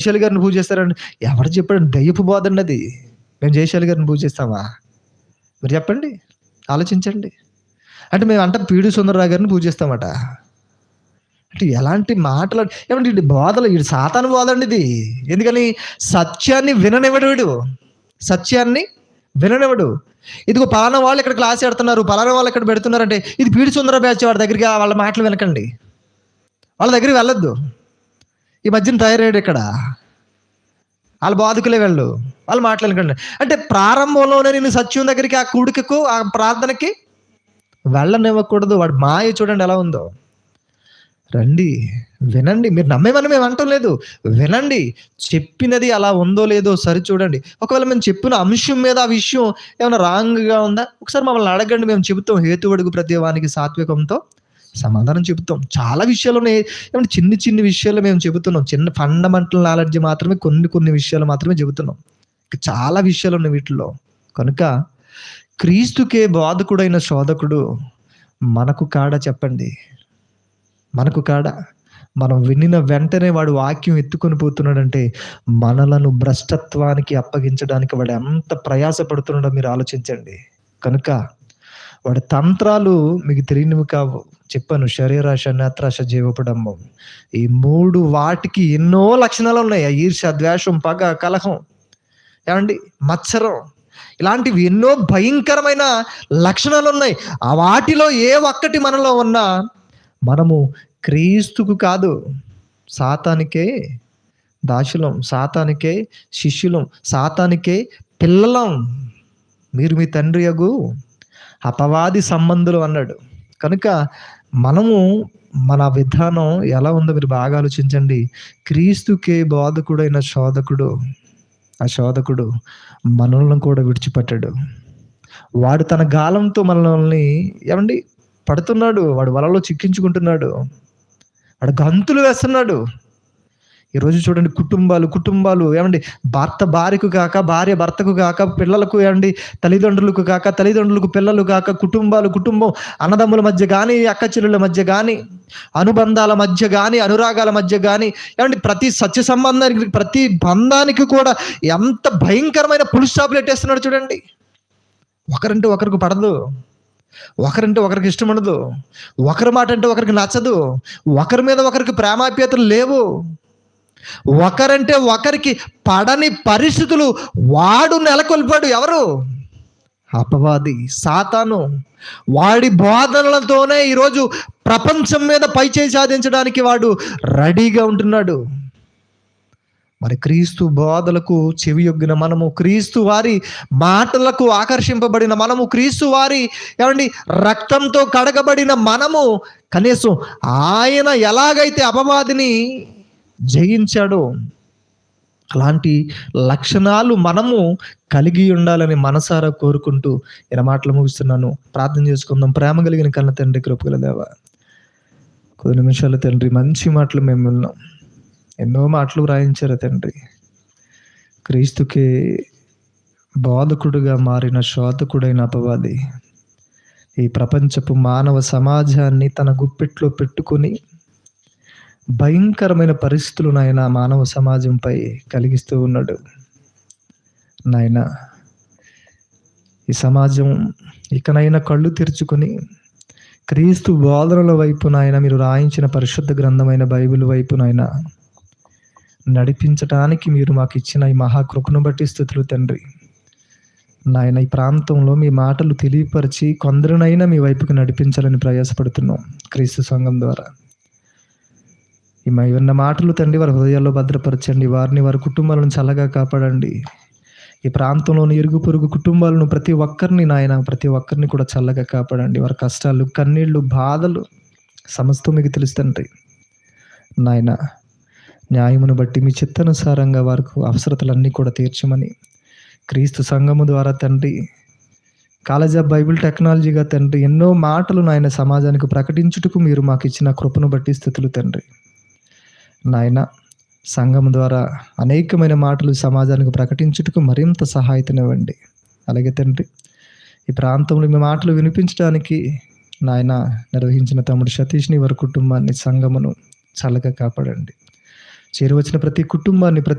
జయశాలి గారిని పూజిస్తారండి ఎవరు చెప్పాడు? దయ్యపు బోధ అది మేము జయశాలి గారిని పూజిస్తామా? మీరు చెప్పండి. ఆలోచించండి. అంటే మేము అంట పీడి సుందరరావు గారిని పూజిస్తామట. అంటే ఎలాంటి మాటలు? ఏమంటే ఇది బోధలు? ఇది సాతాను బోధండి ఇది ఎందుకని? సత్యాన్ని విననివ్వడు వీడు. సత్యాన్ని విననివ్వడు. ఇదిగో పలానా వాళ్ళు ఇక్కడ క్లాస్ పెడుతున్నారు పలానా వాళ్ళు ఇక్కడ పెడుతున్నారంటే ఇది పీడి సుందర బ్యాచ్ వాడి దగ్గరికి వాళ్ళ మాటలు వినకండి. వాళ్ళ దగ్గరికి వెళ్ళొద్దు. ఈ మధ్యన తయారయ్యాడు ఇక్కడ. వాళ్ళు బాధకులే వెళ్ళు. వాళ్ళు మాట్లాడకండి అంటే ప్రారంభంలోనే నేను సత్యం దగ్గరికి ఆ కూడికకు ఆ ప్రార్థనకి వెళ్ళనివ్వకూడదు. వాడు మాయ చూడండి ఎలా ఉందో. రండి వినండి. మీరు నమ్మేమని మేము అంటం లేదు. వినండి చెప్పినది అలా ఉందో లేదో సరి చూడండి. ఒకవేళ మేము చెప్పిన అంశం మీద ఆ విషయం ఏమైనా రాంగ్గా ఉందా? ఒకసారి మమ్మల్ని అడగండి. మేము చెబుతాం హేతువడుగు ప్రతి వానికి సాత్వికంతో. సమాధానం చెబుతాం. చాలా విషయాలు ఉన్నాయి ఏమంటే చిన్ని చిన్ని విషయాలు మేము చెబుతున్నాం. చిన్న ఫండమెంటల్ నాలెడ్జ్ మాత్రమే కొన్ని కొన్ని విషయాలు మాత్రమే చెబుతున్నాం. చాలా విషయాలు ఉన్నాయి వీటిలో కనుక క్రీస్తుకే బాధకుడైన శోధకుడు మనకు కాడ చెప్పండి? మనకు కాడ? మనం వినిన వెంటనే వాడు వాక్యం ఎత్తుకొని పోతున్నాడంటే మనలను భ్రష్టత్వానికి అప్పగించడానికి వాడు ఎంత ప్రయాసపడుతున్నాడో మీరు ఆలోచించండి. కనుక వాడి తంత్రాలు మీకు తెలియనివి కావు. చెప్పాను శరీరాశ నేత్రాశ జీవపడంబం ఈ మూడు వాటికి ఎన్నో లక్షణాలు ఉన్నాయి. ఆ ఈర్ష ద్వేషం పగ కలహం. ఏమండి? మత్సరం. ఇలాంటివి ఎన్నో భయంకరమైన లక్షణాలు ఉన్నాయి. ఆ వాటిలో ఏ ఒక్కటి మనలో ఉన్నా మనము క్రీస్తుకు కాదు సాతానికే దాసులం సాతానికే శిష్యులం సాతానికే పిల్లలం. మీరు మీ తండ్రి యగు అపవాది సంబంధులు అన్నాడు. కనుక మనము మన విధానం ఎలా ఉందో మీరు బాగా ఆలోచించండి. క్రీస్తుకే బాధకుడైన శోధకుడు ఆ శోధకుడు మనల్ని కూడా విడిచిపెట్టాడు. వాడు తన గాలంతో మనల్ని ఏమండి పడుతున్నాడు వాడు వలలో చిక్కించుకుంటున్నాడు. వాడు గంతులు వేస్తున్నాడు. ఈరోజు చూడండి కుటుంబాలు కుటుంబాలు ఏమండి? భర్త భార్యకు కాక భార్య భర్తకు కాక పిల్లలకు ఏమండి? తల్లిదండ్రులకు కాక తల్లిదండ్రులకు పిల్లలు కాక కుటుంబాలు కుటుంబం అన్నదమ్ముల మధ్య కానీ అక్క చెల్లెల మధ్య కానీ అనుబంధాల మధ్య కానీ అనురాగాల మధ్య కానీ ఏమండి? ప్రతి సత్య సంబంధానికి ప్రతి బంధానికి కూడా ఎంత భయంకరమైన పులి స్టాపులు పెట్టేస్తున్నాడు చూడండి. ఒకరంటే ఒకరికి పడదు. ఒకరంటే ఒకరికి ఇష్టం ఉండదు. ఒకరి మాట అంటే ఒకరికి నచ్చదు. ఒకరి మీద ఒకరికి ప్రేమాప్యతలు లేవు. ఒకరంటే ఒకరికి పడని పరిస్థితులు వాడు నెలకొల్పాడు ఎవరు? అపవాది సాతాను. వాడి బోధనలతోనే ఈరోజు ప్రపంచం మీద పైచేయి సాధించడానికి వాడు రెడీగా ఉంటున్నాడు. మరి క్రీస్తు బోధలకు చెవియొగ్గిన మనము క్రీస్తు వారి మాటలకు ఆకర్షింపబడిన మనము క్రీస్తు వారి ఏమండి రక్తంతో కడగబడిన మనము కనీసం ఆయన ఎలాగైతే అపవాదిని జయించాడో. అలాంటి లక్షణాలు మనము కలిగి ఉండాలని మనసారా కోరుకుంటూ ఇలా మాటలు ముగిస్తున్నాను. ప్రార్థన చేసుకుందాం. ప్రేమ కలిగిన కన్న తండ్రి కృపగల దేవ. కొద్ది నిమిషాలు తండ్రి మంచి మాటలు మేము విన్నాం. ఎన్నో మాటలు వ్రాయించారు తండ్రి. క్రీస్తుకి బోధకుడుగా మారిన శోధకుడైన అపవాది. ఈ ప్రపంచపు మానవ సమాజాన్ని తన గుప్పెట్లో పెట్టుకొని భయంకరమైన పరిస్థితులు నాయన మానవ సమాజంపై కలిగిస్తూ ఉన్నాడు. నాయన ఈ సమాజం ఇకనైనా కళ్ళు తెరుచుకొని క్రీస్తు బోధనల వైపు నాయన మీరు రాయించిన పరిశుద్ధ గ్రంథమైన బైబిల్ వైపు నాయన నడిపించటానికి మీరు మాకు ఇచ్చిన ఈ మహాకృపను బట్టి స్థుతులు తండ్రి. నాయన ఈ ప్రాంతంలో మీ మాటలు తెలియపరిచి కొందరినైనా మీ వైపుకు నడిపించాలని ప్రయాసపడుతున్నాం క్రీస్తు సంఘం ద్వారా. ఇవన్న మాటలు తండ్రి వారి హృదయాల్లో భద్రపరచండి. వారిని వారి కుటుంబాలను చల్లగా కాపాడండి. ఈ ప్రాంతంలోని ఇరుగు పొరుగు కుటుంబాలను ప్రతి ఒక్కరిని నాయన ప్రతి ఒక్కరిని కూడా చల్లగా కాపాడండి. వారి కష్టాలు కన్నీళ్ళు బాధలు సమస్తం మీకు తెలుస్తండ్రి నాయన న్యాయమును బట్టి మీ చిత్తానుసారంగా వారికి అవసరతలన్నీ కూడా తీర్చమని క్రీస్తు సంఘము ద్వారా తండ్రి కాలేజ్ ఆఫ్ బైబిల్ టెక్నాలజీగా తండ్రి ఎన్నో మాటలు నాయన సమాజానికి ప్రకటించుటకు మీరు మాకు ఇచ్చిన కృపను బట్టి స్థితులు తండ్రి. నాయన సంఘం ద్వారా అనేకమైన మాటలు సమాజానికి ప్రకటించుటకు మరింత సహాయతనివ్వండి. అలాగే తండ్రి ఈ ప్రాంతంలో మీ మాటలు వినిపించడానికి నాయన నిర్వహించిన తమ్ముడు సతీష్ని వారి కుటుంబాన్ని సంఘమును చల్లగా కాపాడండి. చేరువచ్చిన ప్రతి కుటుంబాన్ని ప్రతి